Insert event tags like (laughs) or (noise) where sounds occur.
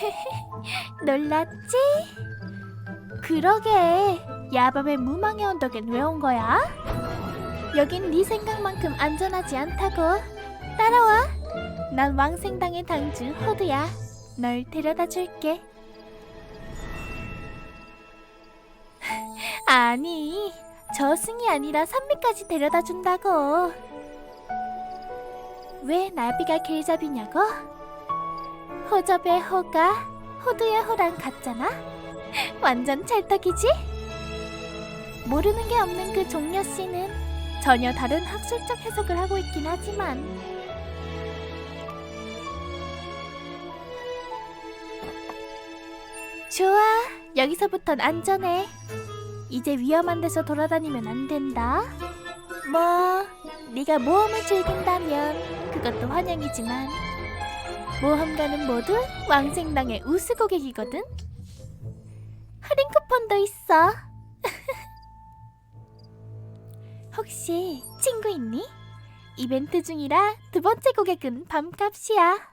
(laughs) 놀랐지? 그러게 야밤의 무망의 언덕엔 왜 온 거야? 여긴 네 생각만큼 안전하지 않다고 따라와 난 왕생당의 당주 호두야 널 데려다 줄게 (laughs) 아니 저승이 아니라 산미까지 데려다 준다고 왜 나비가 길 잡이냐고? 호접의 호가 호두의 호랑 같잖아? 완전 찰떡이지? 모르는 게 없는 그 종려 씨는 전혀 다른 학술적 해석을 하고 있긴 하지만 좋아 여기서부턴 안전해 이제 위험한 데서 돌아다니면 안 된다 뭐 네가 모험을 즐긴다면 그것도 환영이지만 모험가는 모두 왕생당의 우수 고객이거든. 할인 쿠폰도 있어. (laughs) 혹시 친구 있니? 이벤트 중이라 두 번째 고객은 밤값이야